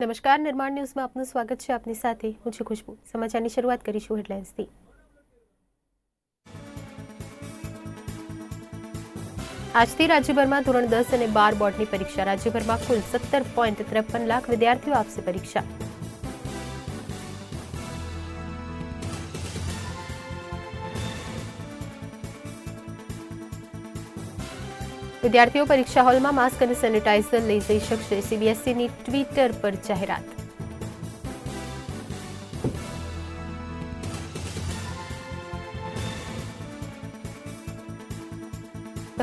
નમસ્કાર, નિર્માણ ન્યૂઝમાં આપનું સ્વાગત છે આપની સાથે. હું છું ખુશ્બુ. સમાચારની શરૂઆત કરીશું હેડલાઇન્સથી. આજથી રાજ્યભરમાં ધોરણ દસ અને બાર બોર્ડની પરીક્ષા. રાજ્યભરમાં કુલ સત્તર પોઈન્ટ ત્રેપન લાખ વિદ્યાર્થીઓ આપશે પરીક્ષા. વિદ્યાર્થીઓ પરીક્ષા હોલમાં માસ્ક અને સેનિટાઇઝર લઈ જઈ શકશે. સીબીએસઈની ટ્વિટર પર જાહેરાત.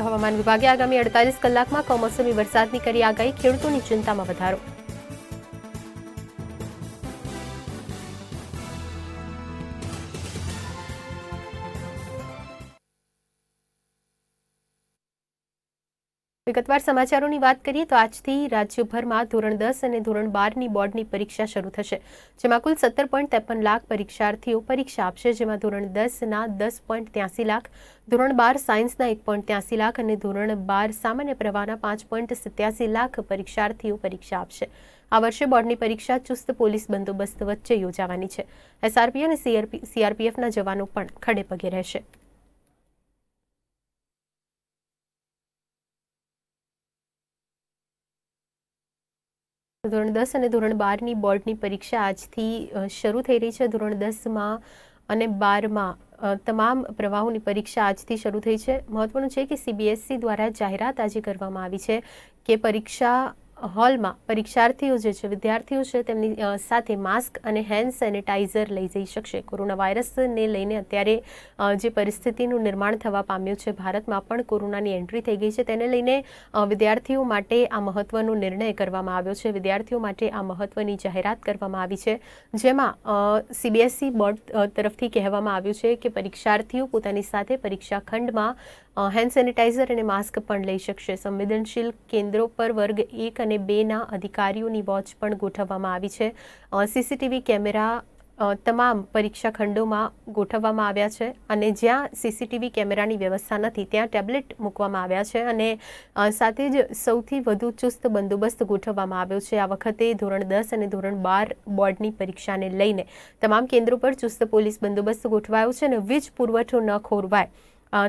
હવામાન વિભાગે આગામી અડતાલીસ કલાકમાં કમોસમી વરસાદની કરી આગાહી. ખેડૂતોની ચિંતામાં વધારો. વિગતવાર સમાચારોની વાત કરીએ તો આજથી રાજ્યભરમાં ધોરણ દસ અને ધોરણ બારની બોર્ડની પરીક્ષા શરૂ થશે, જેમાં કુલ સત્તર પોઈન્ટ ત્રેપન લાખ પરીક્ષાર્થીઓ પરીક્ષા આપશે, જેમાં ધોરણ દસના દસ પોઈન્ટ ત્યાસી લાખ, ધોરણ બાર સાયન્સના એક પોઈન્ટ ત્યાસી લાખ અને ધોરણ બાર સામાન્ય પ્રવાહના પાંચ પોઈન્ટ સિત્યાસી લાખ પરીક્ષાર્થીઓ પરીક્ષા આપશે. આ વર્ષે બોર્ડની પરીક્ષા ચુસ્ત પોલીસ બંદોબસ્ત વચ્ચે યોજાવાની છે. એસઆરપી અને સીઆરપી, સીઆરપીએફના જવાનો પણ ખડે પગે રહેશે. ધોરણ દસ અને ધોરણ બારની બોર્ડની પરીક્ષા આજથી શરૂ થઈ રહી છે ધોરણ દસમાં અને બારમાં. તમામ પ્રવાહોની પરીક્ષા આજથી શરૂ થઈ છે. મહત્વનું છે કે સીબીએસસી દ્વારા જાહેરાત આજે કરવામાં આવી છે કે પરીક્ષા હોલમાં પરીક્ષાર્થીઓ જે છે, વિદ્યાર્થીઓ છે, તેમની સાથે માસ્ક અને હેન્ડ સેનિટાઈઝર લઈ જઈ શકશે. કોરોના વાયરસને લઈને અત્યારે જે પરિસ્થિતિનું નિર્માણ થવા પામ્યું છે, ભારતમાં પણ કોરોનાની એન્ટ્રી થઈ ગઈ છે. તેને લઈને વિદ્યાર્થીઓ માટે આ મહત્વનો નિર્ણય કરવામાં આવ્યો છે. વિદ્યાર્થીઓ માટે આ મહત્વની જાહેરાત કરવામાં આવી છે, જેમાં સીબીએસઈ બોર્ડ તરફથી કહેવામાં આવ્યું છે કે પરીક્ષાર્થીઓ પોતાની સાથે પરીક્ષા ખંડમાં હેન્ડ સેનિટાઈઝર અને માસ્ક પણ લઈ શકશે. સંવેદનશીલ કેન્દ્રો પર વર્ગ એક અને બેના અધિકારીઓની વોચ પણ ગોઠવવામાં આવી છે. સીસીટીવી કેમેરા તમામ પરીક્ષા ખંડોમાં ગોઠવવામાં આવ્યા છે અને જ્યાં સીસીટીવી કેમેરાની વ્યવસ્થા નથી, ત્યાં ટેબ્લેટ મૂકવામાં આવ્યા છે અને સાથે જ સૌથી વધુ ચુસ્ત બંદોબસ્ત ગોઠવવામાં આવ્યો છે. આ વખતે ધોરણ દસ અને ધોરણ બાર બોર્ડની પરીક્ષાને લઈને તમામ કેન્દ્રો પર ચુસ્ત પોલીસ બંદોબસ્ત ગોઠવાયો છે અને વીજ પુરવઠો ન ખોરવાય.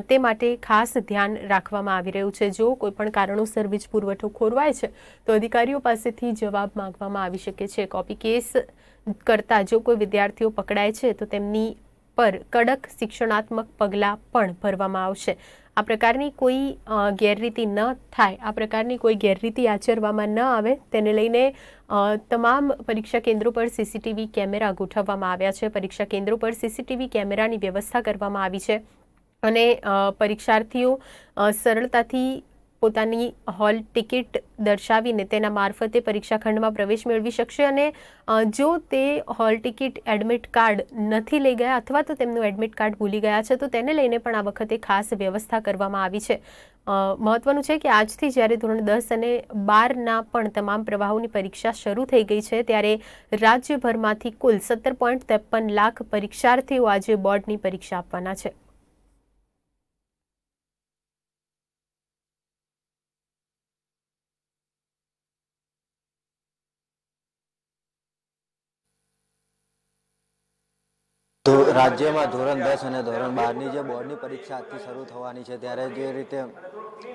તે માટે ખાસ ધ્યાન રાખવામાં આવી રહ્યું છે. જો કોઈપણ કારણોસર વીજ પુરવઠો ખોરવાય છે, તો અધિકારીઓ પાસેથી જવાબ માંગવામાં આવી શકે છે. કોપી કેસ કરતાં જો કોઈ વિદ્યાર્થીઓ પકડાય છે, તો તેમની પર કડક શિક્ષણાત્મક પગલાં પણ ભરવામાં આવશે. આ પ્રકારની કોઈ ગેરરીતિ ન થાય, આ પ્રકારની કોઈ ગેરરીતિ આચરવામાં ન આવે, તેને લઈને તમામ પરીક્ષા કેન્દ્રો પર સીસીટીવી કેમેરા ગોઠવવામાં આવ્યા છે. પરીક્ષા કેન્દ્રો પર સીસીટીવી કેમેરાની વ્યવસ્થા કરવામાં આવી છે. અને પરીક્ષાર્થીઓ સરળતાથી પોતાની હોલ ટિકિટ દર્શાવીને તેના મારફતે પરીક્ષા ખંડમાં પ્રવેશ મેળવી શકશે અને જો તે હોલ ટિકિટ એડમિટ કાર્ડ નથી લઈ ગયા અથવા તો તેમનું એડમિટ કાર્ડ ભૂલી ગયા છે, તો તેને લઈને પણ આ વખતે ખાસ વ્યવસ્થા કરવામાં આવી છે. મહત્વનું છે કે આજથી જ્યારે ધોરણ દસ અને બારના પણ તમામ પ્રવાહોની પરીક્ષા શરૂ થઈ ગઈ છે, ત્યારે રાજ્યભરમાંથી કુલ સત્તર પોઈન્ટ ત્રેપન લાખ પરીક્ષાર્થીઓ આજે બોર્ડની પરીક્ષા આપવાના છે. રાજ્યમાં ધોરણ દસ અને ધોરણ બારની જે બોર્ડની પરીક્ષા આજથી શરૂ થવાની છે, ત્યારે જે રીતે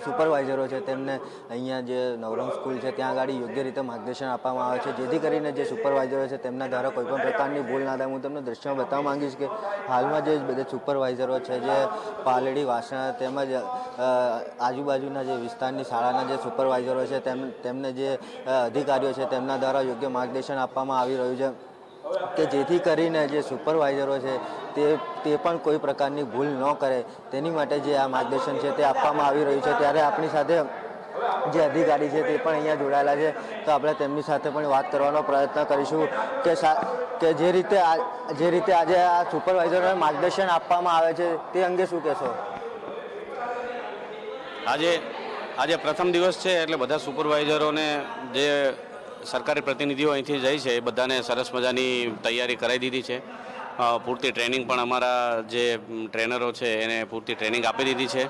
સુપરવાઇઝરો છે, તેમને અહીંયા જે નવરંગ સ્કૂલ છે, ત્યાં આગળ યોગ્ય રીતે માર્ગદર્શન આપવામાં આવે છે. જેથી કરીને જે સુપરવાઇઝરો છે, તેમના દ્વારા કોઈપણ પ્રકારની ભૂલ ના થાય. હું તમને દ્રશ્યમાં બતાવવા માંગીશ કે હાલમાં જે બધા સુપરવાઇઝરો છે, જે પાલડી, વાસણા તેમજ આજુબાજુના જે વિસ્તારની શાળાના જે સુપરવાઇઝરો છે, તેમ, તેમને જે અધિકારીઓ છે, તેમના દ્વારા યોગ્ય માર્ગદર્શન આપવામાં આવી રહ્યું છે. કે જેથી કરીને જે સુપરવાઇઝરો છે, તે તે પણ કોઈ પ્રકારની ભૂલ ન કરે. તેની માટે જે આ માર્ગદર્શન છે તે આપવામાં આવી રહ્યું છે. ત્યારે આપણી સાથે જે અધિકારી છે તે પણ અહીંયા જોડાયેલા છે. તો આપણે તેમની સાથે પણ વાત કરવાનો પ્રયત્ન કરીશું કે કે જે રીતે આ, જે રીતે આજે આ સુપરવાઇઝરોને માર્ગદર્શન આપવામાં આવે છે, તે અંગે શું કહેશો? આજે આજે પ્રથમ દિવસ છે એટલે બધા સુપરવાઇઝરોને જે સરકારી પ્રતિનિધિઓ અહીંથી જાય છે, એ બધાને સરસ મજાની તૈયારી કરાવી દીધી છે. પૂરતી ટ્રેનિંગ પણ અમારા જે ટ્રેનરો છે, એને પૂરતી ટ્રેનિંગ આપી દીધી છે.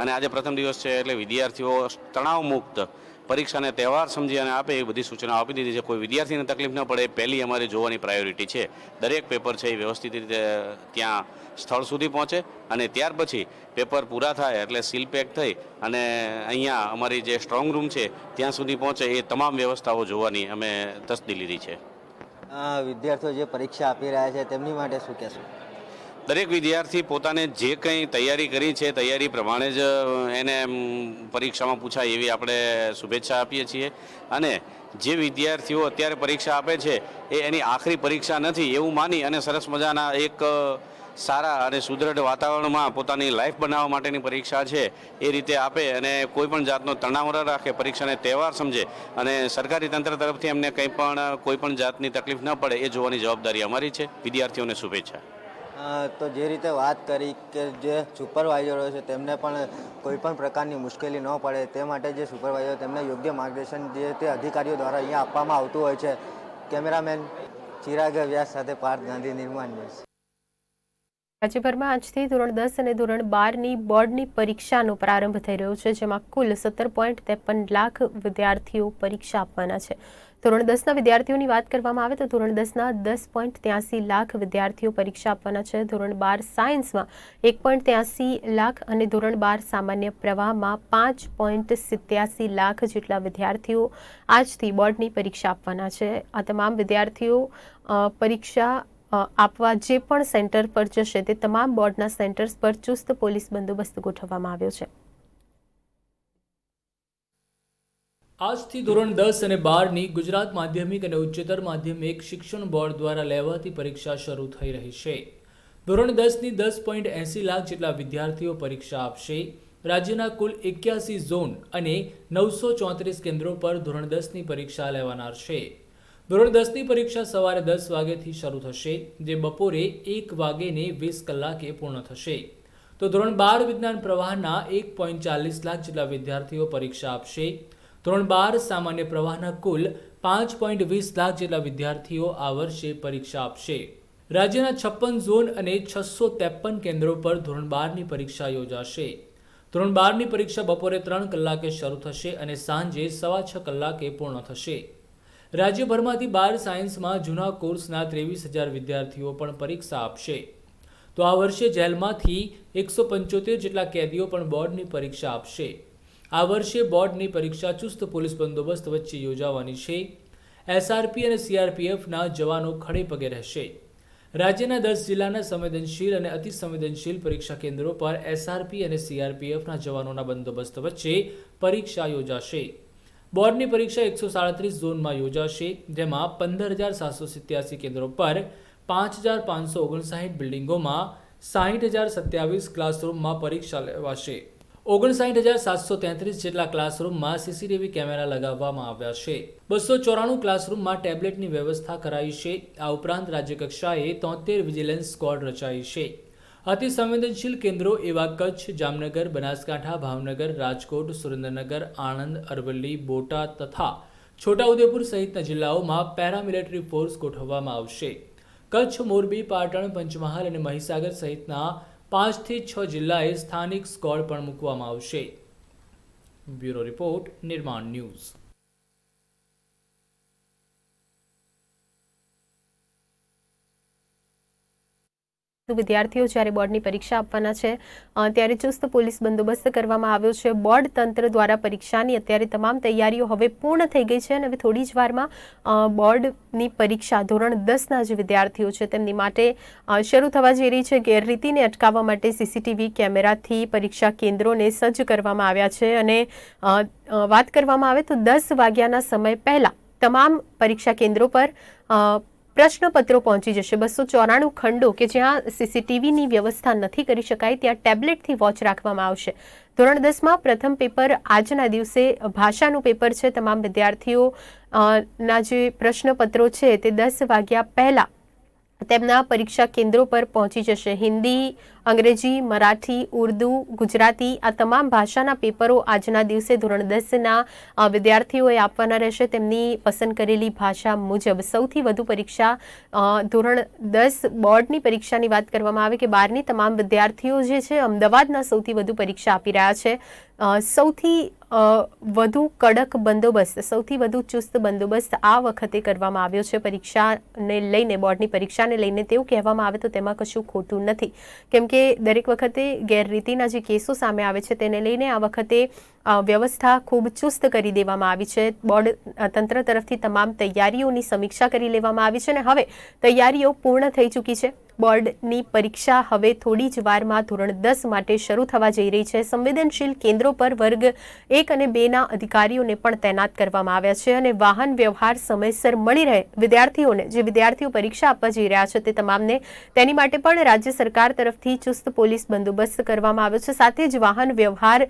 અને આજે પ્રથમ દિવસ છે એટલે વિદ્યાર્થીઓ તણાવ મુક્ત પરીક્ષાને તહેવાર સમજી અને આપે એ બધી સૂચના આપી દીધી છે. કોઈ વિદ્યાર્થીને તકલીફ ન પડે પહેલી અમારી જોવાની પ્રાયોરિટી છે. દરેક પેપર છે એ વ્યવસ્થિત રીતે ત્યાં સ્થળ સુધી પહોંચે અને ત્યાર પછી પેપર પૂરા થાય એટલે સીલ પેક થઈ અને અહીંયા અમારી જે સ્ટ્રોંગ રૂમ છે ત્યાં સુધી પહોંચે એ તમામ વ્યવસ્થાઓ જોવાની અમે તસ્દી લીધી છે. વિદ્યાર્થીઓ જે પરીક્ષા આપી રહ્યા છે, તેમની માટે શું કહેશો? દરેક વિદ્યાર્થી પોતાને જે કંઈ તૈયારી કરી છે, તૈયારી પ્રમાણે જ એને પરીક્ષામાં પૂછાય એવી આપણે શુભેચ્છા આપીએ છીએ. અને જે વિદ્યાર્થીઓ અત્યારે પરીક્ષા આપે છે, એ એની આખરી પરીક્ષા નથી એવું માની અને સરસ મજાના એક સારા અને સુદૃઢ વાતાવરણમાં પોતાની લાઈફ બનાવવા માટેની પરીક્ષા છે, એ રીતે આપે અને કોઈ પણ જાતનો તણાવ રાખે, પરીક્ષાને તહેવાર સમજે અને સરકારી તંત્ર તરફથી એમને કંઈ પણ કોઈ પણ જાતની તકલીફ ન પડે એ જોવાની જવાબદારી અમારી છે. વિદ્યાર્થીઓને શુભેચ્છા. તો જે રીતે વાત કરી કે જે સુપરવાઇઝરો છે, તેમને પણ કોઈ પણ પ્રકારની મુશ્કેલી ન પડે. તે માટે જે સુપરવાઇઝર તેમને યોગ્ય માર્ગદર્શન જે તે અધિકારીઓ દ્વારા અહીંયા આપવામાં આવતું હોય છે. કેમેરામેન ચિરાગ વ્યાસ સાથે પાર્થ ગાંધી નિર્માણ ન્યૂઝ. રાજ્યભરમાં આજથી ધોરણ દસ અને ધોરણ બારની બોર્ડની પરીક્ષાનો પ્રારંભ થઈ રહ્યો છે, જેમાં કુલ સત્તર પોઈન્ટ ત્રેપન લાખ વિદ્યાર્થીઓ પરીક્ષા આપવાના છે. ધોરણ દસના વિદ્યાર્થીઓની વાત કરવામાં આવે તો ધોરણ દસના દસ પોઈન્ટ ત્યાસી લાખ વિદ્યાર્થીઓ પરીક્ષા આપવાના છે. ધોરણ બાર સાયન્સમાં એક પોઈન્ટ ત્યાસી લાખ અને ધોરણ બાર સામાન્ય પ્રવાહમાં પાંચ પોઈન્ટ સિત્યાસી લાખ જેટલા વિદ્યાર્થીઓ આજથી બોર્ડની પરીક્ષા આપવાના છે. આ તમામ વિદ્યાર્થીઓ પરીક્ષા આપવા જે પણ સેન્ટર પર જશે તે તમામ બોર્ડના સેન્ટર્સ પર ચુસ્ત પોલીસ બંદોબસ્ત ગોઠવવામાં આવ્યો છે. આજથી ધોરણ દસ અને બારની ગુજરાત માધ્યમિક અને ઉચ્ચતર માધ્યમિક શિક્ષણ બોર્ડ દ્વારા લેવાતી પરીક્ષા શરૂ થઈ રહી છે. ધોરણ દસની દસ પોઈન્ટ એંસી લાખ જેટલા વિદ્યાર્થીઓ પરીક્ષા આપશે. રાજ્યના કુલ એક્યાસી ઝોન અને નવસો ચોત્રીસ કેન્દ્રો પર ધોરણ દસની પરીક્ષા લેવાનાર છે. ધોરણ દસની પરીક્ષા સવારે દસ વાગ્યાથી શરૂ થશે, જે બપોરે એક વાગ્યે વીસ કલાકે પૂર્ણ થશે. તો ધોરણ બાર વિજ્ઞાન પ્રવાહના એક પોઈન્ટ ચાલીસ લાખ જેટલા વિદ્યાર્થીઓ પરીક્ષા આપશે. ધોરણ બાર સામાન્ય પ્રવાહના કુલ પાંચ પોઈન્ટ વીસ લાખ જેટલા વિદ્યાર્થીઓ આ વર્ષે પરીક્ષા આપશે. રાજ્યના છપ્પન ઝોન અને છસો ત્રેપન કેન્દ્રો પર ધોરણ બારની પરીક્ષા યોજાશે. ધોરણ બારની પરીક્ષા બપોરે ત્રણ કલાકે શરૂ થશે અને સાંજે સવા છ કલાકે પૂર્ણ થશે. રાજ્યભરમાંથી બાર સાયન્સમાં જૂના કોર્સના ત્રેવીસ હજાર વિદ્યાર્થીઓ પણ પરીક્ષા આપશે. તો આ વર્ષે જેલમાંથી એકસો પંચોતેર જેટલા કેદીઓ પણ બોર્ડની પરીક્ષા આપશે. આ વર્ષે બોર્ડની પરીક્ષા ચુસ્ત પોલીસ બંદોબસ્ત વચ્ચે યોજાવાની છે. એસઆરપી અને સીઆરપીએફના જવાનો ખડે પગે રહેશે. રાજ્યના દસ જિલ્લાના સંવેદનશીલ અને અતિસંવેદનશીલ પરીક્ષા કેન્દ્રો પર એસઆરપી અને સીઆરપીએફના જવાનોના બંદોબસ્ત વચ્ચે પરીક્ષા યોજાશે. બોર્ડની પરીક્ષા એકસો સાડત્રીસ ઝોનમાં યોજાશે, જેમાં પંદર હજાર સાતસો સિત્યાસી કેન્દ્રો પર પાંચ હજાર પાંચસો ઓગણસાઠ બિલ્ડિંગોમાં સાહીઠ હજાર સત્યાવીસ ક્લાસરૂમમાં પરીક્ષા લેવાશે. ઓગણસાઠ હજાર સાતસો તેત્રીસ જેટલા ક્લાસરૂમમાં સીસીટીવી કેમેરા લગાવવામાં આવ્યા છે. બસો ચોરાણું ક્લાસરૂમમાં ટેબ્લેટની વ્યવસ્થા કરાઈ છે. આ ઉપરાંત રાજ્યકક્ષાએ તોતેર વિજિલન્સ સ્ક્વોડ રચાઈ છે. અતિ કેન્દ્રો એવા કચ્છ, જામનગર, બનાસકાંઠા, ભાવનગર, રાજકોટ, સુરેન્દ્રનગર, આણંદ, અરવલ્લી, બોટાદ તથા છોટાઉદેપુર સહિતના જિલ્લાઓમાં પેરામિલિટરી ફોર્સ ગોઠવવામાં આવશે. કચ્છ, મોરબી, પાટણ, પંચમહાલ અને મહીસાગર સહિતના પાંચથી છ જિલ્લાએ સ્થાનિક સ્કોડ પણ મૂકવામાં આવશે. Bureau report Nirman news. વિદ્યાર્થીઓ જ્યારે બોર્ડની પરીક્ષા આપવાના છે ત્યારે ચુસ્ત પોલીસ બંદોબસ્ત કરવામાં આવ્યો છે. બોર્ડ તંત્ર દ્વારા પરીક્ષાની અત્યારે તમામ તૈયારીઓ હવે પૂર્ણ થઈ ગઈ છે અને હવે થોડી જ વારમાં બોર્ડની પરીક્ષા ધોરણ દસના જે વિદ્યાર્થીઓ છે તેમની માટે શરૂ થવા જઈ રહી છે. ગેરરીતિને અટકાવવા માટે સીસીટીવી કેમેરાથી પરીક્ષા કેન્દ્રોને સજ્જ કરવામાં આવ્યા છે અને વાત કરવામાં આવે તો દસ વાગ્યાના સમય પહેલાં તમામ પરીક્ષા કેન્દ્રો પર પ્રશ્નપત્રો પહોંચી જશે. બસો ચોરાણું ખંડો કે જ્યાં સીસીટીવીની વ્યવસ્થા નથી કરી શકાય, ત્યાં ટેબ્લેટથી વોચ રાખવામાં આવશે. ધોરણ દસમાં પ્રથમ પેપર આજના દિવસે ભાષાનું પેપર છે. તમામ વિદ્યાર્થીઓ ના જે પ્રશ્નપત્રો છે તે દસ વાગ્યા પહેલાં તેમના પરીક્ષા કેન્દ્રો પર પહોંચી જશે. હિન્દી, અંગ્રેજી, મરાઠી, ઉર્દુ, ગુજરાતી આ તમામ ભાષાના પેપરો આજના દિવસે ધોરણ દસના વિદ્યાર્થીઓએ આપવાના રહેશે. તેમની પસંદ કરેલી ભાષા મુજબ સૌથી વધુ પરીક્ષા ધોરણ દસ બોર્ડની પરીક્ષાની વાત કરવામાં આવે કે બારની તમામ વિદ્યાર્થીઓ જે છે અમદાવાદના સૌથી વધુ પરીક્ષા આપી રહ્યા છે. સૌથી વધુ કડક બંદોબસ્ત, સૌથી વધુ ચુસ્ત બંદોબસ્ત આ વખતે કરવામાં આવ્યો છે. પરીક્ષાને લઈને, બોર્ડની પરીક્ષાને લઈને તેવું કહેવામાં આવે તો તેમાં કશું ખોટું નથી. કેમ કે દરેક વખતે ગેરરીતિના જે કેસો સામે આવે છે, તેને લઈને આ વખતે વ્યવસ્થા ખૂબ ચુસ્ત કરી દેવામાં આવી છે. બોર્ડ તંત્ર તરફથી તમામ તૈયારીઓની સમીક્ષા કરી લેવામાં આવી છે અને હવે તૈયારીઓ પૂર્ણ થઈ ચૂકી છે. બોર્ડની પરીક્ષા હવે થોડી જ વારમાં ધોરણ દસ માટે શરૂ થવા જઈ રહી છે. સંવેદનશીલ કેન્દ્રો પર વર્ગ એક અને બેના અધિકારીઓને પણ તૈનાત કરવામાં આવ્યા છે અને વાહન વ્યવહાર સમયસર મળી રહે. વિદ્યાર્થીઓને, જે વિદ્યાર્થીઓ પરીક્ષા આપવા જઈ રહ્યા છે તે તમામને તેની માટે પણ રાજ્ય સરકાર તરફથી ચુસ્ત પોલીસ બંદોબસ્ત કરવામાં આવ્યો છે. સાથે જ વાહન વ્યવહાર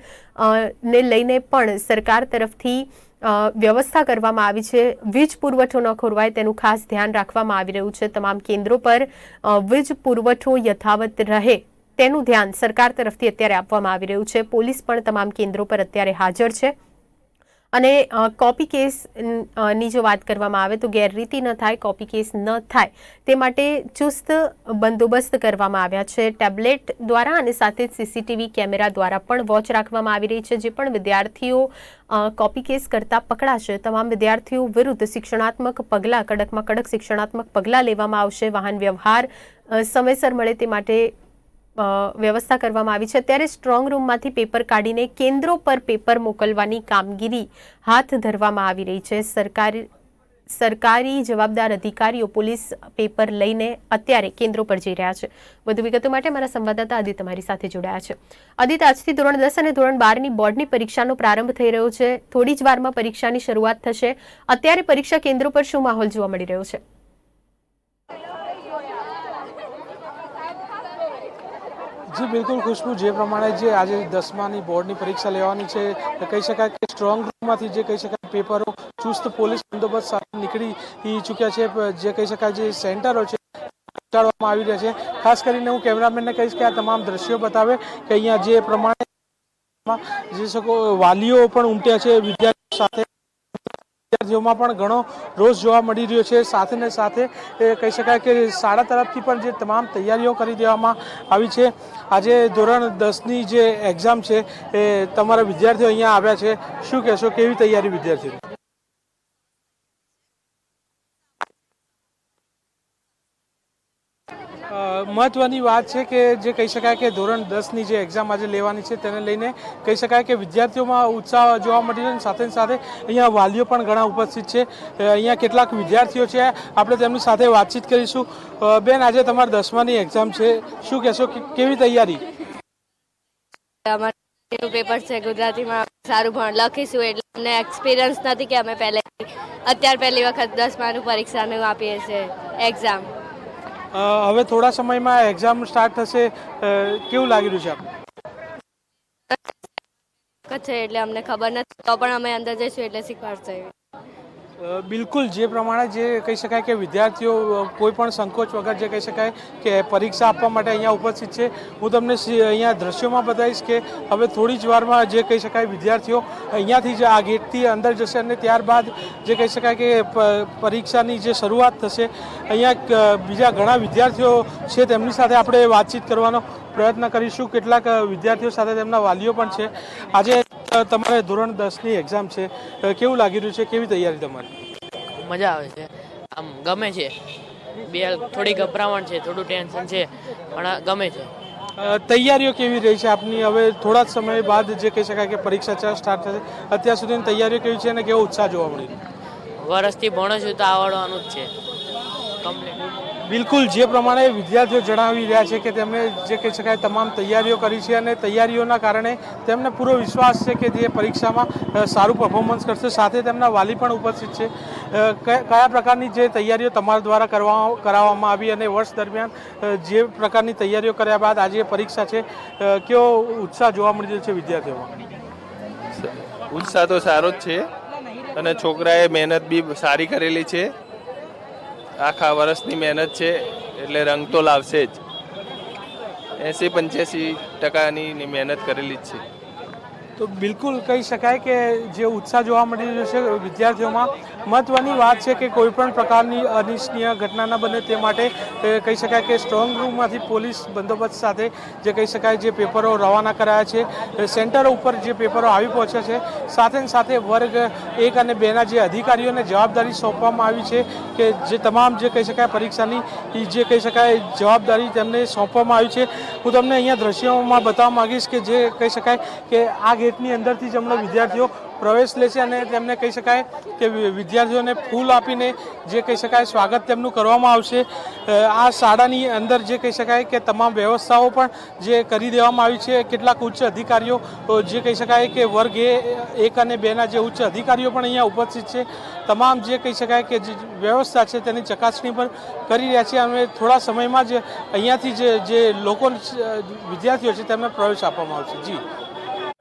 ને લઈને પણ સરકાર તરફથી વ્યવસ્થા કરવામાં આવી છે. વીજ પુરવઠો ન ખોરવાય તેનું ખાસ ધ્યાન રાખવામાં આવી રહ્યું છે. તમામ કેન્દ્રો પર વીજ પુરવઠો યથાવત રહે તેનું ધ્યાન સરકાર તરફથી અત્યારે આપવામાં આવી રહ્યું છે. પોલીસ પણ તમામ કેન્દ્રો પર અત્યારે હાજર છે. અને કોપી કેસની જો વાત કરવામાં આવે તો ગેરરીતિ ન થાય કોપી કેસ ન થાય. તે માટે ચુસ્ત બંદોબસ્ત કરવામાં આવ્યા છે. ટેબ્લેટ દ્વારા અને સાથે જ સીસીટીવી કેમેરા દ્વારા પણ વોચ રાખવામાં આવી રહી છે, જે પણ વિદ્યાર્થીઓ કોપી કેસ કરતા પકડાશે. તમામ વિદ્યાર્થીઓ વિરુદ્ધ શિક્ષણાત્મક પગલાં, કડકમાં કડક શિક્ષણાત્મક પગલાં લેવામાં આવશે. વાહન વ્યવહાર સમયસર મળે તે માટે વ્યવસ્થા કરવામાં આવી છે. અત્યારે સ્ટ્રોંગ રૂમમાંથી પેપર કાઢીને કેન્દ્રો પર પેપર મોકલવાની કામગીરી હાથ ધરવામાં આવી રહી છે. સરકારી સરકારી જવાબદાર અધિકારીઓ પોલીસ પેપર લઈને અત્યારે કેન્દ્રો પર જઈ રહ્યા છે. વધુ વિગતો માટે મારા સંવાદદાતા અદિત તમારી સાથે જોડાયા છે. અદિત, આજથી ધોરણ દસ અને ધોરણ બારની બોર્ડની પરીક્ષાનો પ્રારંભ થઈ રહ્યો છે. થોડી જ વારમાં પરીક્ષાની શરૂઆત થશે. અત્યારે પરીક્ષા કેન્દ્રો પર શું માહોલ જોવા મળી રહ્યો છે? જી, બિલકુલ ખુશ્બુ જે પ્રમાણે જે આજે દસમાની બોર્ડની પરીક્ષા લેવાની છે કહી શકાય કે સ્ટ્રોંગ રૂમમાંથી જે કહી શકાય પેપરો ચુસ્ત પોલીસ બંદોબસ્ત સાથે નીકળી ચૂક્યા છે. જે કહી શકાય જે સેન્ટરો છે પહોંચાડવામાં આવી રહ્યા છે. ખાસ કરીને હું કેમેરામેનને કહીશ કે આ તમામ દ્રશ્યો બતાવે કે અહીંયા જે પ્રમાણે જે શકો વાલીઓ પણ ઉમટ્યા છે, વિદ્યાર્થીઓ સાથે. વિદ્યાર્થીઓમાં પણ ઘણો રોષ જોવા મળી રહ્યો છે. સાથે ને સાથે કહી શકાય કે શાળા તરફથી પણ જે તમામ તૈયારીઓ કરી દેવામાં આવી છે. આજે ધોરણ દસની જે એક્ઝામ છે, એ તમારા વિદ્યાર્થીઓ અહીંયા આવ્યા છે. શું કહેશો? કેવી તૈયારી વિદ્યાર્થીઓ મહત્વની વાત છે કે જે કહી શકાય કે ધોરણ દસની જે એક્ઝામ આજે લેવાની છે, તેને લઈને કહી શકાય કે વિદ્યાર્થીઓમાં ઉત્સાહ જોવા મળી રહ્યો સાથે સાથે અહીંયા વાલીઓ પણ ઘણા ઉપસ્થિત છે. અહીંયા કેટલાક વિદ્યાર્થીઓ છે. આપણે તેમની સાથે વાતચીત કરીશું. બેન, આજે તમારી દસમાની એક્ઝામ છે. શું કહેશો? કેવી તૈયારી? અમારું પેપર છે ગુજરાતીમાં. સારું ભણ લખીશું. એટલે અમને એક્સપિરિયન્સ નથી કે અમે પહેલે અત્યાર પહેલી વખત દસમાનું પરીક્ષાનું આપીએ છીએ. એક્ઝામ હવે થોડા સમયમાં એક્ઝામ સ્ટાર્ટ થશે. કેવું લાગી રહ્યું છે આપ છે એટલે અમને ખબર નથી. તો પણ અમે અંદર જઈશું એટલે શીખવાડશે. બિલકુલ જે પ્રમાણે જે કહી શકાય કે વિદ્યાર્થીઓ કોઈ પણ સંકોચ વગર જે કહી શકાય કે પરીક્ષા આપવા માટે અહીંયા ઉપસ્થિત છે. હું તમને અહીંયા દ્રશ્યોમાં બતાવીશ કે હવે થોડી જ વારમાં જે કહી શકાય વિદ્યાર્થીઓ અહીંયાથી જ આ ગેટથી અંદર જશે અને ત્યારબાદ જે કહી શકાય કે પરીક્ષાની જે શરૂઆત થશે, અહીંયા બીજા ઘણા વિદ્યાર્થીઓ છે તેમની સાથે આપણે વાતચીત કરવાનો પ્રયત્ન કરીશું. કેટલાક વિદ્યાર્થીઓ સાથે તેમના વાલીઓ પણ છે. આજે તમારે ધોરણ દસની એક્ઝામ છે કેવું લાગી રહ્યું છે? કેવી તૈયારી તમારી? મજા આવે છે. આમ ગમે છે. બે થોડી ગભરામણ છે થોડું ટેન્શન છે પણ ગમે છે. તૈયારીઓ કેવી રહી છે આપની? હવે થોડા જ સમય બાદ જે કહી શકાય કે પરીક્ષા સ્ટાર્ટ થશે અત્યાર સુધીની તૈયારીઓ કેવી છે અને કેવો ઉત્સાહ જોવા મળી વર્ષથી વરસથી ભણો છું તો આવડવાનું જ છે. કમ્પ્લીટ બિલકુલ જે પ્રમાણે વિદ્યાર્થીઓ જણાવી રહ્યા છે કે તેમણે જે કહી શકાય તમામ તૈયારીઓ કરી છે અને તૈયારીઓના કારણે તેમને પૂરો વિશ્વાસ છે કે જે પરીક્ષામાં સારું પરફોર્મન્સ કરશે. સાથે તેમના વાલી પણ ઉપસ્થિત છે. કયા પ્રકારની જે તૈયારીઓ તમારા દ્વારા કરવા, કરાવવામાં આવી અને વર્ષ દરમિયાન જે પ્રકારની તૈયારીઓ કર્યા બાદ આજે પરીક્ષા છે કેવો ઉત્સાહ જોવા મળી રહ્યો છે વિદ્યાર્થીઓમાં? ઉત્સાહ તો સારો જ છે. અને છોકરાએ મહેનત બી સારી કરેલી છે. આખા વર્ષની મહેનત છે, એટલે રંગ તો લાવશે જ. એંસી પંચ્યાસી ટકાની મહેનત કરેલી જ છે. તો બિલકુલ કહી શકાય કે જે ઉત્સાહ જોવા મળી રહ્યો છે વિદ્યાર્થીઓમાં, મહત્વની વાત છે કે કોઈ પણ પ્રકારની અનિચ્છનીય ઘટના ન બને તે માટે કહી શકાય કે સ્ટ્રોંગ રૂમમાંથી પોલીસ બંદોબસ્ત સાથે, જે કહી શકાય જે પેપરો રવાના કરાયા છે સેન્ટર ઉપર જે પેપરો આવી પહોંચ્યા છે, સાથે સાથે વર્ગ એક અને બેના જે અધિકારીઓને જવાબદારી સોંપવામાં આવી છે કે જે તમામ જે કહી શકાય પરીક્ષાની જે કહી શકાય જવાબદારી તેમને સોંપવામાં આવી છે. હું તમને અહીંયા દ્રશ્યોમાં બતાવવા માગીશ કે જે કહી શકાય કે આ ગેટની અંદરથી જ હમણાં વિદ્યાર્થીઓ પ્રવેશ લે છે અને તેમને કહી શકાય કે વિદ્યાર્થીઓને ફૂલ આપીને જે કહી શકાય સ્વાગત તેમનું કરવામાં આવશે. આ શાળાની અંદર જે કહી શકાય કે તમામ વ્યવસ્થાઓ પણ જે કરી દેવામાં આવી છે. કેટલાક ઉચ્ચ અધિકારીઓ જે કહી શકાય કે વર્ગ એ, એક અને બેના જે ઉચ્ચ અધિકારીઓ પણ અહીંયા ઉપસ્થિત છે. તમામ જે કહી શકાય કે જે વ્યવસ્થા છે તેની ચકાસણી પણ કરી રહ્યા છે. અને થોડા સમયમાં જ અહીંયાથી જે જે લોકો વિદ્યાર્થીઓ છે તેમને પ્રવેશ આપવામાં આવશે. જી.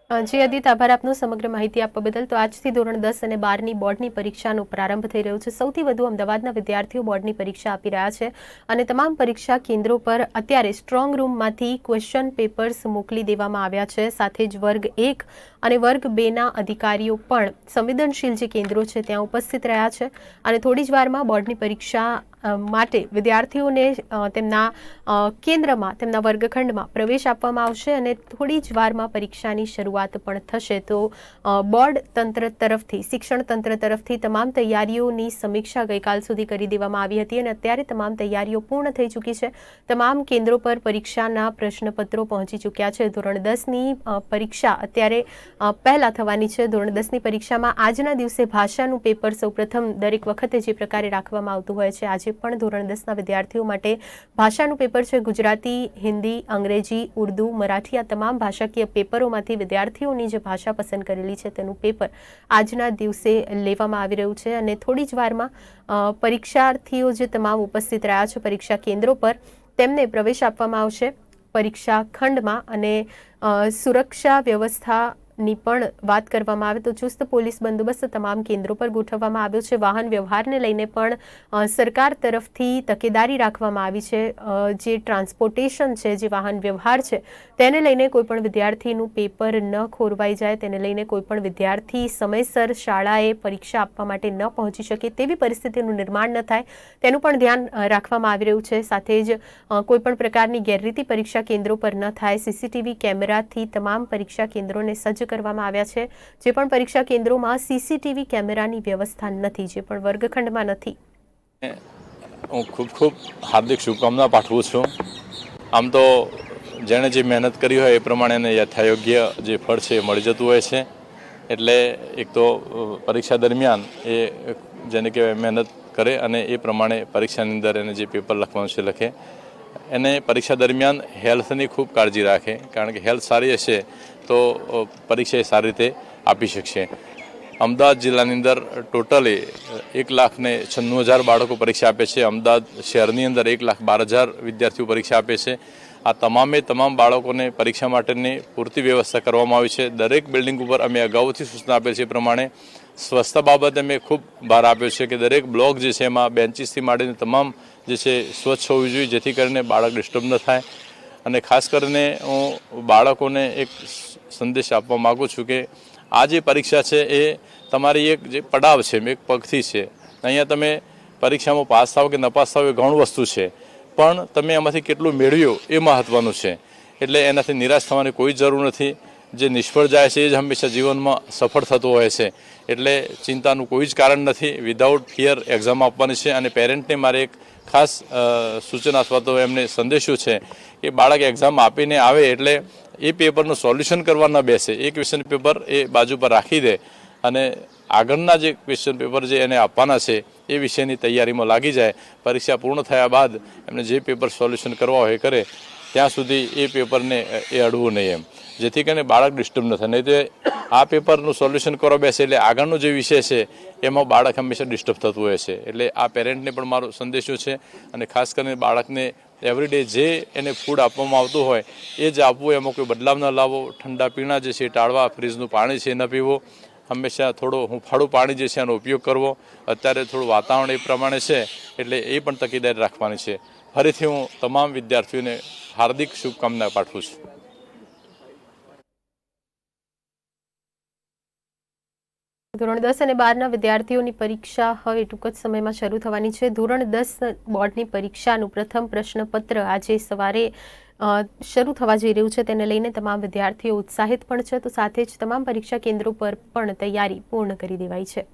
જી અદિત, આભાર આપનો સમગ્ર માહિતી આપવા બદલ. તો આજથી ધોરણ દસ અને બારની બોર્ડની પરીક્ષાનો પ્રારંભ થઈ રહ્યો છે. સૌથી વધુ અમદાવાદના વિદ્યાર્થીઓ બોર્ડની પરીક્ષા આપી રહ્યા છે અને તમામ પરીક્ષા કેન્દ્રો પર અત્યારે સ્ટ્રોંગ રૂમમાંથી ક્વેશ્ચન પેપર્સ મોકલી દેવામાં આવ્યા છે. સાથે જ વર્ગ એક અને વર્ગ બેના અધિકારીઓ પણ સંવેદનશીલ જે કેન્દ્રો છે, ત્યાં ઉપસ્થિત રહ્યા છે અને થોડી જ વારમાં બોર્ડની પરીક્ષા માટે વિદ્યાર્થીઓને તેમના કેન્દ્રમાં, તેમના વર્ગખંડમાં પ્રવેશ આપવામાં આવશે અને થોડી જ વારમાં પરીક્ષાની શરૂઆત પણ થશે. તો બોર્ડ તંત્ર તરફથી, શિક્ષણ તંત્ર તરફથી તમામ તૈયારીઓની સમીક્ષા ગઈકાલ સુધી કરી દેવામાં આવી હતી અને અત્યારે તમામ તૈયારીઓ પૂર્ણ થઈ ચૂકી છે. તમામ કેન્દ્રો પર પરીક્ષાના પ્રશ્નપત્રો પહોંચી ચૂક્યા છે. ધોરણ દસની પરીક્ષા અત્યારે પહેલાં થવાની છે. ધોરણ દસની પરીક્ષામાં આજના દિવસે ભાષાનું પેપર સૌપ્રથમ દરેક વખતે જે પ્રકારે રાખવામાં આવતું હોય છે, આજે પણ ધોરણ દસના વિદ્યાર્થીઓ માટે ભાષાનું પેપર છે ગુજરાતી, હિન્દી, અંગ્રેજી, ઉર્દુ, મરાઠી, આ તમામ ભાષાકીય પેપરોમાંથી વિદ્યાર્થીઓની જે ભાષા પસંદ કરેલી છે તેનું પેપર આજના દિવસે લેવામાં આવી રહ્યું છે અને થોડી જ વારમાં પરીક્ષાર્થીઓ જે તમામ ઉપસ્થિત રહ્યા છે પરીક્ષા કેન્દ્રો પર, તેમને પ્રવેશ આપવામાં આવશે પરીક્ષા ખંડમાં અને સુરક્ષા સુરક્ષા વ્યવસ્થાની પણ વાત કરવામાં આવે તો ચુસ્ત પોલીસ બંદોબસ્ત તમામ કેન્દ્રો પર ગોઠવવામાં આવ્યો છે. વાહન વ્યવહારને લઈને પણ સરકાર તરફથી તકેદારી રાખવામાં આવી છે. જે ટ્રાન્સપોર્ટેશન છે, જે વાહન વ્યવહાર છે, તેને લઈને કોઈપણ વિદ્યાર્થીનું પેપર ન ખોરવાઈ જાય, તેને લઈને કોઈપણ વિદ્યાર્થી સમયસર શાળાએ પરીક્ષા આપવા માટે ન પહોંચી શકે તેવી પરિસ્થિતિનું નિર્માણ ન થાય, તેનું પણ ધ્યાન રાખવામાં આવી રહ્યું છે. સાથે જ કોઈપણ પ્રકારની ગેરરીતિ પરીક્ષા કેન્દ્રો પર ન થાય, સીસીટીવી કેમેરાથી તમામ પરીક્ષા કેન્દ્રોને સજ્જ કરવામાં આવ્યા છે. જે પણ પરીક્ષા કેન્દ્રોમાં સીસીટીવી કેમેરાની વ્યવસ્થા નથી, જે પણ વર્ગખંડમાં નથી. હું ખૂબ ખૂબ હાર્દિક શુભકામના પાઠવું છું. આમ તો જેણે જે મહેનત કરી હોય એ પ્રમાણે એને યથાયોગ્ય જે ફળ છે એ મળી જતું હોય છે. એટલે એક તો પરીક્ષા દરમિયાન એ જેને કહેવાય મહેનત કરે અને એ પ્રમાણે પરીક્ષાની અંદર એને જે પેપર લખવાનું છે લખે. એને પરીક્ષા દરમિયાન હેલ્થની ખૂબ કાળજી રાખે, કારણ કે હેલ્થ સારી હશે તો પરીક્ષા એ સારી રીતે આપી શકશે. અમદાવાદ જિલ્લાની અંદર ટોટલી એક લાખ ને છન્નું હજાર બાળકો પરીક્ષા આપે છે. અમદાવાદ શહેરની અંદર એક લાખ બાર હજાર વિદ્યાર્થીઓ પરીક્ષા આપે છે. આ તમામે તમામ બાળકોને પરીક્ષા માટેની પૂરતી વ્યવસ્થા કરવામાં આવી છે. દરેક બિલ્ડિંગ ઉપર અમે અગાઉથી સૂચના આપેલ છે એ પ્રમાણે સ્વચ્છતા બાબતે અમે ખૂબ ભાર આપ્યો છે કે દરેક બ્લોક જે છે એમાં બેન્ચીસથી માંડીને તમામ જે છે સ્વચ્છ હોવી જોઈએ, જેથી કરીને બાળક ડિસ્ટર્બ ન થાય. અને ખાસ કરીને હું બાળકોને એક સંદેશ આપવા માગું છું કે આ જે પરીક્ષા છે એ તમારી એક જે પડાવ છે, એક પગથી છે. અહીંયા તમે પરીક્ષામાં પાસ થાવ કે ન પાસ થાવ એ ઘણું વસ્તુ છે. પણ તમે એમાંથી કેટલું મેળવ્યું એ મહત્ત્વનું છે. એટલે એનાથી નિરાશ થવાની કોઈ જરૂર નથી. જે નિષ્ફળ જાય છે એ જ હંમેશા જીવનમાં સફળ થતું હોય છે. એટલે ચિંતાનું કોઈ જ કારણ નથી. વિધાઉટ ફિયર એક્ઝામ આપવાની છે અને પેરેન્ટને મારે એક ખાસ સૂચન અથવા તો એમને સંદેશો છે કે બાળક એક્ઝામ આપીને આવે એટલે એ પેપરનું સોલ્યુશન કરવા ન બેસે. એ ક્વેશ્ચન પેપર એ બાજુ પર રાખી દે અને આગળના જે ક્વેશ્ચન પેપર જે એને આપવાના છે, એ વિષયની તૈયારીમાં લાગી જાય. પરીક્ષા પૂર્ણ થયા બાદ એમને જે પેપર સોલ્યુશન કરવા હોય કરે, ત્યાં સુધી એ પેપરને એ અડવું નહીં એમ. જેથી કરીને બાળક ડિસ્ટર્બ ન થાય. નહીં તો આ પેપરનું સોલ્યુશન કરવા બેસે એટલે આગળનો જે વિષય છે, એમાં બાળક હંમેશા ડિસ્ટર્બ થતું હોય છે. એટલે આ પેરેન્ટને પણ મારો સંદેશો છે અને ખાસ કરીને બાળકને એવરીડે જે એને ફૂડ આપવામાં આવતું હોય, એ જ આપવું. એમાં કોઈ બદલાવ ન લાવો. ઠંડા પીણા જે છે એ ટાળવા. ફ્રીજનું પાણી છે ન પીવો. હંમેશા થોડો હુંફાળું પાણી જે છે એનો ઉપયોગ કરવો. અત્યારે થોડું વાતાવરણ એ પ્રમાણે છે, એટલે એ પણ તકેદારી રાખવાની છે. ફરીથી હું તમામ વિદ્યાર્થીઓને હાર્દિક શુભકામના પાઠવું છું. ધોરણ દસ અને બારના વિદ્યાર્થીઓની પરીક્ષા હવે ટૂંક જ સમયમાં શરૂ થવાની છે. ધોરણ દસ બોર્ડની પરીક્ષાનું પ્રથમ પ્રશ્નપત્ર આજે સવારે શરૂ થવા જઈ રહ્યું છે. તેને લઈને તમામ વિદ્યાર્થીઓ ઉત્સાહિત પણ છે. તો સાથે જ તમામ પરીક્ષા કેન્દ્રો પર પણ તૈયારી પૂર્ણ કરી દેવાઈ છે.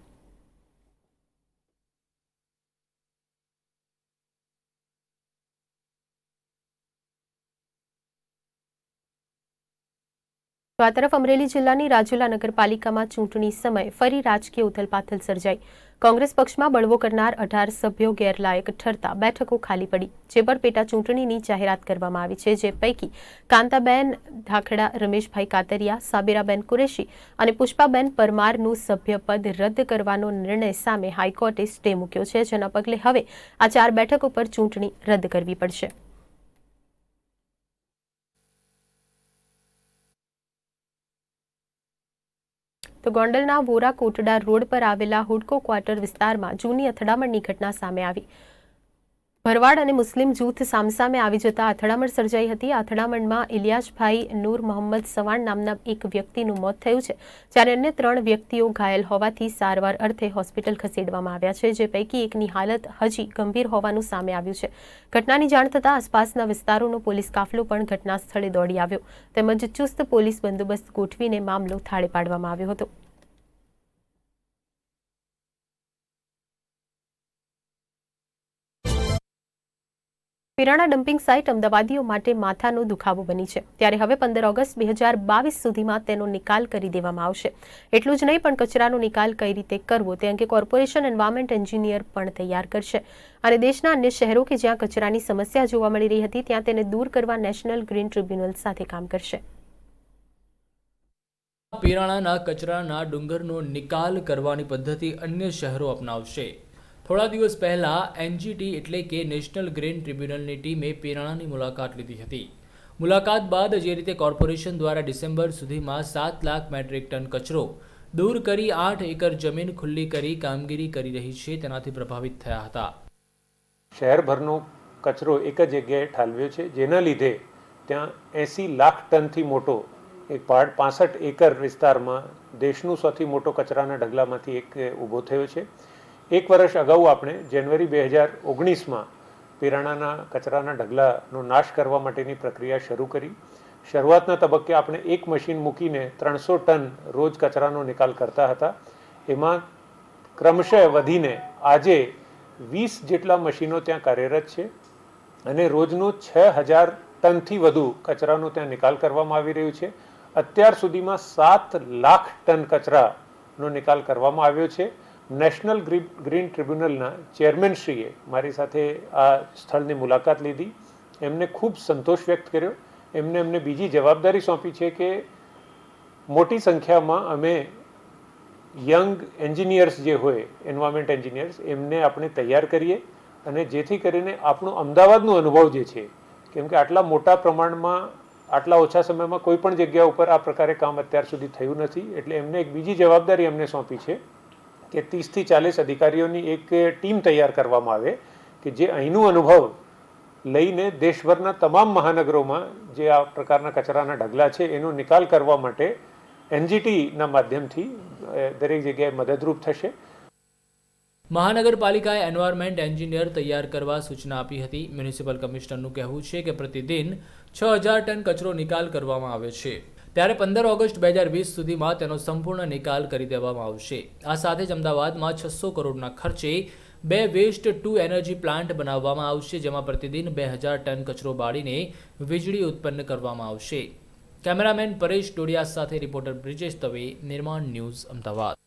તો આ તરફ અમરેલી જિલ્લાની રાજુલા નગરપાલિકામાં ચૂંટણી સમયે ફરી રાજકીય ઉથલપાથલ સર્જાઈ. કોંગ્રેસ પક્ષમાં બળવો કરનાર અઢાર સભ્યો ગેરલાયક ઠરતા બેઠકો ખાલી પડી, જે પર પેટા ચૂંટણીની જાહેરાત કરવામાં આવી છે, જે પૈકી કાંતાબેન ધાખડા રમેશભાઈ કાતરિયા, સાબેરાબેન કુરેશી અને પુષ્પાબેન પરમારનું સભ્યપદ રદ કરવાનો નિર્ણય સામે હાઈકોર્ટે સ્ટે મૂક્યો છે, જેના પગલે હવે આ ચાર બેઠકો પર ચૂંટણી રદ કરવી પડશે. તો ગોંડલના વોરા કોટડા રોડ પર આવેલા હુડકો ક્વાર્ટર વિસ્તારમાં જૂની અથડામણની ઘટના સામે આવી. ભરવાડ અને મુસ્લિમ જૂથ સામસામે આવી જતા અથડામણ સર્જાઈ હતી. અથડામણમાં ઇલિયાસભાઈ નૂર મોહમ્મદ સવાણ નામના એક વ્યક્તિનું મોત થયું છે, જ્યારે અન્ય ત્રણ વ્યક્તિઓ ઘાયલ હોવાથી સારવાર અર્થે હોસ્પિટલ ખસેડવામાં આવ્યા છે, જે પૈકી એકની હાલત હજી ગંભીર હોવાનું સામે આવ્યું છે. ઘટનાની જાણ થતાં આસપાસના વિસ્તારોનો પોલીસ કાફલો પણ ઘટના સ્થળે દોડી આવ્યો. તેમજ ચુસ્ત પોલીસ બંદોબસ્ત ગોઠવીને મામલો થાળે પાડવામાં આવ્યો હતો. પિરાણા ડમ્પિંગ સાઇટ અમદાવાદીઓ માટે માથાનો દુખાવો બની છે. ત્યારે હવે પંદર ઓગસ્ટ બે હજાર બાવીસ સુધીમાં તેનો નિકાલ કરી દેવામાં આવશે. એટલું જ નહીં, પણ કચરાનો નિકાલ કઈ રીતે કરવો તે અંગે કોર્પોરેશન એન્વાયરમેન્ટ એન્જિનિયર પણ તૈયાર કરશે. અને દેશના અન્ય શહેરો કે જ્યાં કચરાની સમસ્યા જોવા મળી રહી હતી, ત્યાં તેને દૂર કરવા નેશનલ ગ્રીન ટ્રિબ્યુનલ સાથે કામ કરશે. પિરાણાના કચરાના ડુંગરનો નિકાલ કરવાની પદ્ધતિ અન્ય શહેરો અપનાવશે. થોડા દિવસ પહેલા એનજીટી એટલે કે નેશનલ ગ્રેન ટ્રિબ્યુનલની ટીમે પેરાણાની મુલાકાત લીધી હતી. મુલાકાત બાદ જે રીતે કોર્પોરેશન દ્વારા ડિસેમ્બર સુધીમાં સાત લાખ મેટ્રિક ટન કચરો દૂર કરી આઠ એકર જમીન ખુલ્લી કરી કામગીરી કરી રહી છે તેનાથી પ્રભાવિત થયા હતા. શહેરભરનો કચરો એક જ જગ્યાએ ઠાલવ્યો છે, જેના લીધે ત્યાં એંસી લાખ ટનથી મોટો એક પાર્ટ પાસઠ એકર વિસ્તારમાં દેશનું સૌથી મોટો કચરાના ઢગલામાંથી એક ઊભો થયો છે. એક વર્ષ અગાઉ આપણે જાન્યુઆરી બે હજાર ઓગણીસમાં પિરાણાના કચરાના ઢગલાનો નાશ કરવા માટેની પ્રક્રિયા શરૂ કરી. શરૂઆતના તબક્કે આપણે એક મશીન મૂકીને ત્રણસો ટન રોજ કચરાનો નિકાલ કરતા હતા. એમાં ક્રમશઃ વધીને આજે વીસ જેટલા મશીનો ત્યાં કાર્યરત છે અને રોજનો છ હજાર ટનથી વધુ કચરાનો ત્યાં નિકાલ કરવામાં આવી રહ્યો છે. અત્યાર સુધીમાં સાત લાખ ટન કચરાનો નિકાલ કરવામાં આવ્યો છે. નેશનલ ગ્રીન ટ્રિબ્યુનલના ચેરમેનશ્રીએ મારી સાથે આ સ્થળની મુલાકાત લીધી. એમને ખૂબ સંતોષ વ્યક્ત કર્યો. એમને એમને બીજી જવાબદારી સોંપી છે કે મોટી સંખ્યામાં અમે યંગ એન્જિનિયર્સ જે હોય, એન્વાયરમેન્ટ એન્જિનિયર્સ, એમને આપણે તૈયાર કરીએ અને જેથી કરીને આપણું અમદાવાદનો અનુભવ જે છે, કેમ કે આટલા મોટા પ્રમાણમાં, આટલા ઓછા સમયમાં કોઈ પણ જગ્યા ઉપર આ પ્રકારે કામ અત્યાર સુધી થયું નથી. એટલે એમને એક બીજી જવાબદારી એમને સોંપી છે. કે ત્રીસથી ચાલીસ અધિકારીઓની એક ટીમ તૈયાર કરવામાં આવે કે જે અહીંનું અનુભવ લઈને દેશભરના તમામ મહાનગરોમાં જે આ પ્રકારના કચરાના ઢગલા છે એનો નિકાલ કરવા માટે એનજીટીના માધ્યમથી દરેક જગ્યાએ મદદરૂપ થશે. મહાનગરપાલિકાએ એન્વાયરમેન્ટ એન્જિનિયર તૈયાર કરવા સૂચના આપી હતી. મ્યુનિસિપલ કમિશનરનું કહેવું છે કે પ્રતિદિન છ હજાર ટન કચરો નિકાલ કરવામાં આવે છે. ત્યારે પંદર ઓગસ્ટ બે હજાર વીસ સુધીમાં તેનો સંપૂર્ણ નિકાલ કરી દેવામાં આવશે. આ સાથે જ અમદાવાદમાં છસો કરોડના ખર્ચે બે વેસ્ટ ટુ એનર્જી પ્લાન્ટ બનાવવામાં આવશે, જેમાં પ્રતિદિન બે હજાર ટન કચરો બાળીને વીજળી ઉત્પન્ન કરવામાં આવશે. કેમેરામેન પરેશ ડોડિયા સાથે રિપોર્ટર બ્રિજેશ દવે, નિર્માણ ન્યૂઝ અમદાવાદ.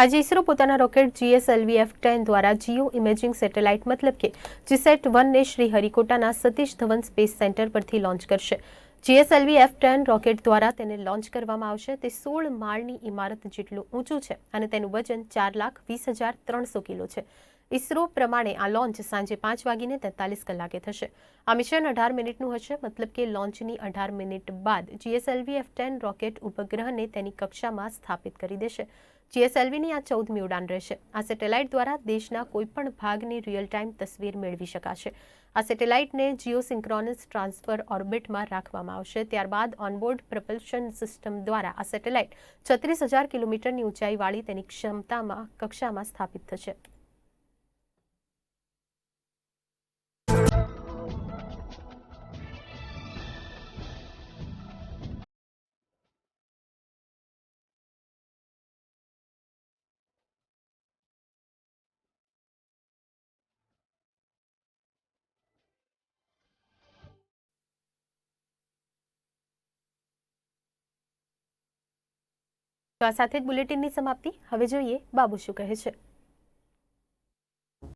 આજે ઇસરો પોતાના રોકેટ જીએસએલવી એફ ટેન દ્વારા જીઓ ઇમેજિંગ સેટેલાઇટ, મતલબ કે જીસેટ વનને શ્રી હરિકોટાના સતીશ ધવન સ્પેસ સેન્ટર પરથી લોન્ચ કરશે. જીએસએલવી એફ ટેન રોકેટ દ્વારા તેને લોન્ચ કરવામાં આવશે. તે સોળ માળની ઇમારત જેટલું ઊંચું છે અને તેનું વજન ચાર લાખ વીસ હજાર ત્રણસો કિલો છે. ઇસરો પ્રમાણે આ લોન્ચ સાંજે પાંચ વાગીને તેતાલીસ કલાકે થશે. આ મિશન અઢાર મિનિટનું હશે, મતલબ કે લોન્ચની અઢાર મિનિટ બાદ જીએસએલવી એફ ટેન રોકેટ ઉપગ્રહને તેની કક્ષામાં સ્થાપિત કરી દેશે. જીએસએલવીની આ ચૌદમી ઉડાન રહેશે. આ સેટેલાઇટ દ્વારા દેશના કોઈપણ ભાગની રિયલ ટાઈમ તસવીર મેળવી શકાશે. આ સેટેલાઇટને જીઓસિન્ક્રોનસ ટ્રાન્સફર ઓર્બિટમાં રાખવામાં આવશે. ત્યારબાદ ઓનબોર્ડ પ્રપલ્શન સિસ્ટમ દ્વારા આ સેટેલાઇટ છત્રીસ હજાર કિલોમીટરની ઊંચાઈવાળી તેની ક્ષમતામાં, કક્ષામાં સ્થાપિત થશે. તો આ સાથે જ બુલેટિનની સમાપ્તિ. હવે જોઈએ બાબુ શું કહે છે.